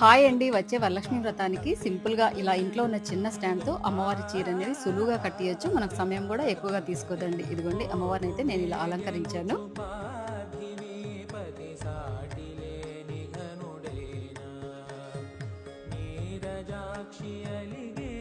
Hi అండి. వచ్చే వరలక్ష్మి వ్రతానికి సింపుల్గా ఇలా ఇంట్లో ఉన్న చిన్న స్టాండ్తో అమ్మవారి చీర అనేది సులువుగా కట్టియచ్చు. మనకు సమయం కూడా ఎక్కువగా తీసుకోదండి. ఇదిగోండి అమ్మవారిని అయితే నేను ఇలా అలంకరించాను. నీరజాక్షి అలిగే